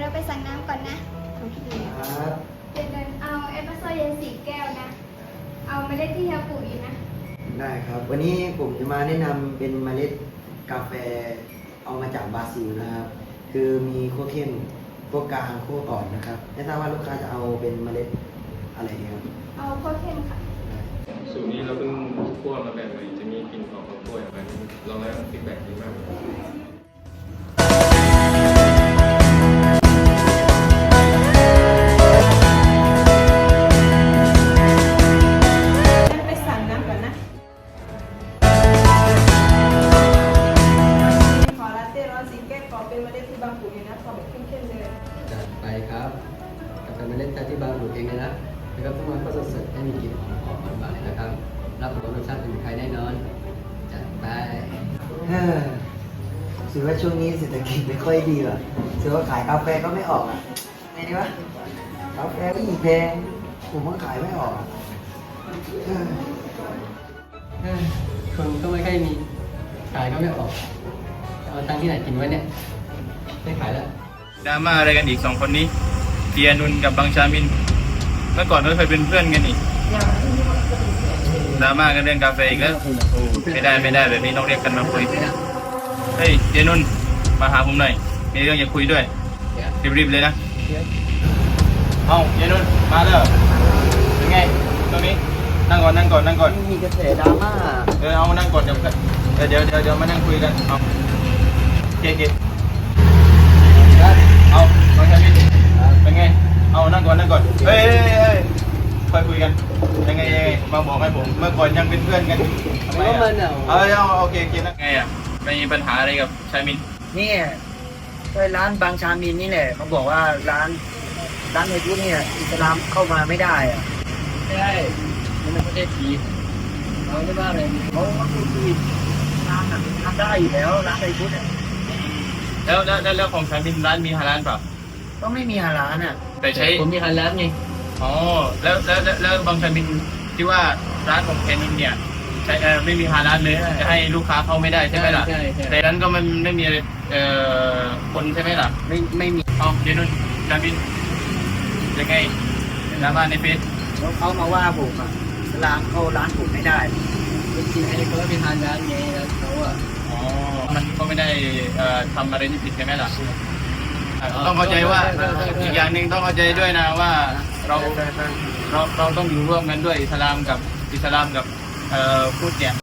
เราไปสั่งน้ำก่อนนะครับเจนเดินเอาเอสเปรสโซ่เย็นสี่แก้วนะ เอาเมล็ดที่เฮียปลูกอีกนะ ได้ครับ วันนี้ผมจะมาแนะนำเป็นเมล็ดกาแฟเอามาจากบราซิลนะครับ คือมีขั้วเข้มขั้วกลางขั้วอ่อนนะครับไม่ทราบว่าลูกค้าจะเอาเป็นเมล็ดอะไรดีครับเอาข้าวเข้มค่ะสูตรนี้เราเพิ่งคั่วมาแบบใหม่จะมีกลิ่นหอมของกล้วยออกมาลองแล้วฟีดแบ็กดีมาก นะขอแบบเข้มๆเลยจัดไปครับกาแฟเมล็ดแท้ที่บางปลูกเองเลยนะแล้วก็เพิ่งมาก็สดๆให้มีกลิ่นหอมหอมหวานๆนะครับ รับรองรสชาติเป็นไทยแน่นอน จัดไปเฮ้อถือว่าช่วงนี้เศรษฐกิจไม่ค่อยดีว่ะถือว่าขายกาแฟก็ไม่ออกอะไงดีวะกาแฟก็อีกแพงผมก็ขายไม่ออกอะเออเอ้ยคนก็ไม่ค่อยมีขายก็ไม่ออก เอาตังค์ที่ไหนกินไว้เนี่ย ไม่ขายแล้วดราม่าอะไรกันอีกสองคนนี้เตียนุนกับบังชามิน เมื่อก่อนก็เคยเป็นเพื่อนกันนี่ดราม่ากันเรื่องกาแฟอีกแล้วโอ้ไม่ได้ไม่ได้แบบนี้ต้องเรียกกันมาคุยเฮ้ยเตียนุนมาหาผมหน่อยมีเรื่องจะคุยด้วยรีบๆเลยนะเอาเตียนุนมาแล้วเป็นไงตรงนี้นั่งก่อนนั่งก่อนนั่งก่อนมีกระแสดราม่าเออเอามานั่งก่อนเดี๋ยวเออเดี๋ยวเดี๋ยวเดี๋ยวมานั่งคุยกันเอาเจ๊เจ๊ เอาน้องชายพี่เป็นไง เอานั่งก่อนนั่งก่อน เฮ้ยเฮ้ยค่อยคุยกัน ยังไงยังไงมาบอกให้ผม เมื่อก่อนยังเป็นเพื่อนกันทำไมเพราะมันอะเอาเอเอาโอเคโอเคนะไงอะไม่มีปัญหาอะไรกับชายมินนี่ไปร้านบางชามินนี่แหละเขาบอกว่าร้านร้านในพุทธเนี่ยอิสลามเข้ามาไม่ได้อะไม่ได้มันเป็นประเทศผีเราไม่ว่าอะไรเขาเขาพูดที่ร้านน่ะทำได้อยู่แล้วร้านในพุทธเนี่ย แล้วแล้วแล้วแล้วของชายมินร้านมีฮาลาลเปล่าก็ไม่มีฮาร้านอะแต่ใช้ผมมีคันแล้วไงอ๋อแล้วแล้วแล้วแล้วบางชายมินที่ว่าร้านของแคนินเนี่ยใช้เออไม่มีฮาลาลเลยจะให้ลูกค้าเข้าไม่ได้ใช่ไหมล่ะใช่ใช่แต่นั้นก็มันไม่มีเอ่อคนใช่ไหมล่ะไม่ไม่มีเอาเดี๋ยวนุ่นจามินยังไงดราม่าในเฟซแล้วเขามาว่าผมอะอิสลามเข้าร้านผมไม่ได้จริงๆไอ้เขาก็มีทานร้านไงแล้วเขาอะอ๋อ มันก็ไม่ได้ทำอะไรที่ผิดใช่ไหมล่ะ ต้องเข้าใจว่าอีกอย่างหนึ่งต้องเข้าใจด้วยนะว่าเราเราเราต้องอยู่ร่วมกันด้วยอิสลามกับอิสลามกับพุทธเนี่ย